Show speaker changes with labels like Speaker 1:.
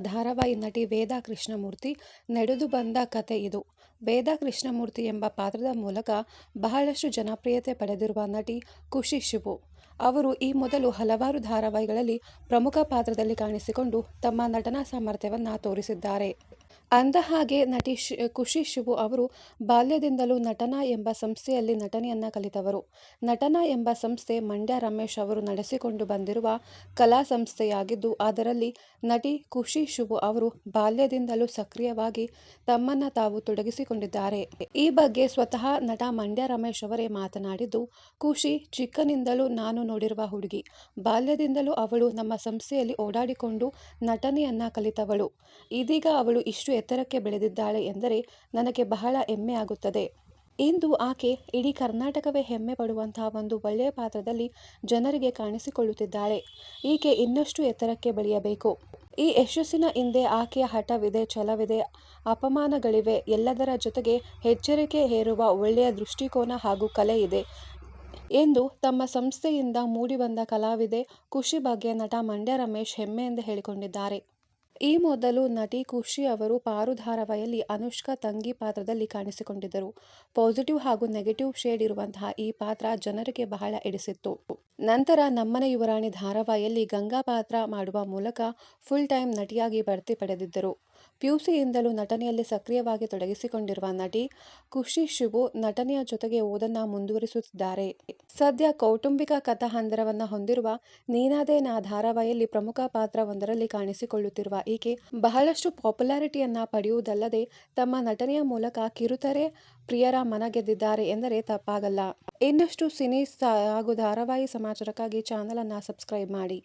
Speaker 1: ಧಾರಾವಾಹಿ ನಟಿ ವೇದಾ ಕೃಷ್ಣಮೂರ್ತಿ ನಡೆದು ಬಂದ ಕತೆ ಇದು. ವೇದಾ ಕೃಷ್ಣಮೂರ್ತಿ ಎಂಬ ಪಾತ್ರದ ಮೂಲಕ ಬಹಳಷ್ಟು ಜನಪ್ರಿಯತೆ ಪಡೆದಿರುವ ನಟಿ ಖುಷಿ ಶಿವು. ಅವರು ಈ ಮೊದಲು ಹಲವಾರು ಧಾರಾವಾಹಿಗಳಲ್ಲಿ ಪ್ರಮುಖ ಪಾತ್ರದಲ್ಲಿ ಕಾಣಿಸಿಕೊಂಡು ತಮ್ಮ ನಟನಾ ಸಾಮರ್ಥ್ಯವನ್ನು ತೋರಿಸಿದ್ದಾರೆ. ಅಂದಹಾಗೆ ನಟಿ ಶ್, ಖುಷಿ ಶಿವು ಅವರು ಬಾಲ್ಯದಿಂದಲೂ ನಟನಾ ಎಂಬ ಸಂಸ್ಥೆಯಲ್ಲಿ ನಟನೆಯನ್ನು ಕಲಿತವರು. ನಟನ ಎಂಬ ಸಂಸ್ಥೆ ಮಂಡ್ಯ ರಮೇಶ್ ಅವರು ನಡೆಸಿಕೊಂಡು ಬಂದಿರುವ ಕಲಾ ಸಂಸ್ಥೆಯಾಗಿದ್ದು, ಅದರಲ್ಲಿ ನಟಿ ಖುಷಿ ಶಿವು ಅವರು ಬಾಲ್ಯದಿಂದಲೂ ಸಕ್ರಿಯವಾಗಿ ತಮ್ಮನ್ನು ತಾವು ತೊಡಗಿಸಿಕೊಂಡಿದ್ದಾರೆ. ಈ ಬಗ್ಗೆ ಸ್ವತಃ ನಟ ಮಂಡ್ಯ ರಮೇಶ್ ಅವರೇ ಮಾತನಾಡಿದ್ದು, ಖುಷಿ ಚಿಕ್ಕನಿಂದಲೂ ನಾನು ನೋಡಿರುವ ಹುಡುಗಿ. ಬಾಲ್ಯದಿಂದಲೂ ಅವಳು ನಮ್ಮ ಸಂಸ್ಥೆಯಲ್ಲಿ ಓಡಾಡಿಕೊಂಡು ನಟನೆಯನ್ನ ಕಲಿತವಳು. ಇದೀಗ ಅವಳು ಇಷ್ಟು ಎತ್ತರಕ್ಕೆ ಬೆಳೆದಿದ್ದಾಳೆ ಎಂದರೆ ನನಗೆ ಬಹಳ ಹೆಮ್ಮೆ ಆಗುತ್ತದೆ. ಇಂದು ಆಕೆ ಇಡೀ ಕರ್ನಾಟಕವೇ ಹೆಮ್ಮೆ ಪಡುವಂತಹ ಒಂದು ಒಳ್ಳೆಯ ಪಾತ್ರದಲ್ಲಿ ಜನರಿಗೆ ಕಾಣಿಸಿಕೊಳ್ಳುತ್ತಿದ್ದಾಳೆ. ಈಕೆ ಇನ್ನಷ್ಟು ಎತ್ತರಕ್ಕೆ ಬೆಳೆಯಬೇಕು. ಈ ಯಶಸ್ಸಿನ ಹಿಂದೆ ಆಕೆಯ ಹಠವಿದೆ, ಛಲವಿದೆ, ಅಪಮಾನಗಳಿವೆ, ಎಲ್ಲದರ ಜೊತೆಗೆ ಎಚ್ಚರಿಕೆ ಹೇರುವ ಒಳ್ಳೆಯ ದೃಷ್ಟಿಕೋನ ಹಾಗೂ ಕಲೆ ಇದೆ ಎಂದು ತಮ್ಮ ಸಂಸ್ಥೆಯಿಂದ ಮೂಡಿಬಂದ ಕಲಾವಿದೆ ಖುಷಿ ಬಗ್ಗೆ ನಟ ಮಂಡ್ಯ ರಮೇಶ್ ಹೆಮ್ಮೆಯಿಂದ ಹೇಳಿಕೊಂಡಿದ್ದಾರೆ. ಈ ಮೊದಲು ನಟಿ ಖುಷಿ ಅವರು ಪಾರು ಧಾರಾವಾಹಿಯಲ್ಲಿ ಅನುಷ್ಕಾ ತಂಗಿ ಪಾತ್ರದಲ್ಲಿ ಕಾಣಿಸಿಕೊಂಡಿದ್ದರು. ಪಾಸಿಟಿವ್ ಹಾಗೂ ನೆಗೆಟಿವ್ ಶೇಡ್ ಇರುವಂತಹ ಈ ಪಾತ್ರ ಜನರಿಗೆ ಬಹಳ ಎಡಿಸಿತ್ತು. ನಂತರ ನಮ್ಮನೆ ಯುವರಾಣಿ ಧಾರಾವಾಹಿಯಲ್ಲಿ ಗಂಗಾ ಪಾತ್ರ ಮಾಡುವ ಮೂಲಕ ಫುಲ್ ಟೈಮ್ ನಟಿಯಾಗಿ ಬಡ್ತಿ ಪಡೆದಿದ್ದರು. ಪಿಯುಸಿಯಿಂದಲೂ ನಟನೆಯಲ್ಲಿ ಸಕ್ರಿಯವಾಗಿ ತೊಡಗಿಸಿಕೊಂಡಿರುವ ನಟಿ ಖುಷಿ ಶಿವು ನಟನೆಯ ಜೊತೆಗೆ ಓದನ್ನ ಮುಂದುವರಿಸುತ್ತಿದ್ದಾರೆ. ಸದ್ಯ ಕೌಟುಂಬಿಕ ಕಥಾಹಂದರವನ್ನ ಹೊಂದಿರುವ ನೀನಾದೇನ ಧಾರಾವಾಹಿಯಲ್ಲಿ ಪ್ರಮುಖ ಪಾತ್ರ ಒಂದರಲ್ಲಿ ಕಾಣಿಸಿಕೊಳ್ಳುತ್ತಿರುವ ಈಕೆ ಬಹಳಷ್ಟು ಪಾಪ್ಯುಲಾರಿಟಿಯನ್ನ ಪಡೆಯುವುದಲ್ಲದೆ ತಮ್ಮ ನಟನೆಯ ಮೂಲಕ ಕಿರುತೆರೆ ಪ್ರಿಯರ ಮನ ಗೆದ್ದಿದ್ದಾರೆ ಎಂದರೆ ತಪ್ಪಾಗಲ್ಲ. ಇನ್ನಷ್ಟು ಸಿನಿ ಹಾಗೂ ಧಾರಾವಾಹಿ ಸಮಾಚಾರಕ್ಕಾಗಿ ಚಾನಲ್ ಅನ್ನ ಸಬ್ಸ್ಕ್ರೈಬ್ ಮಾಡಿ.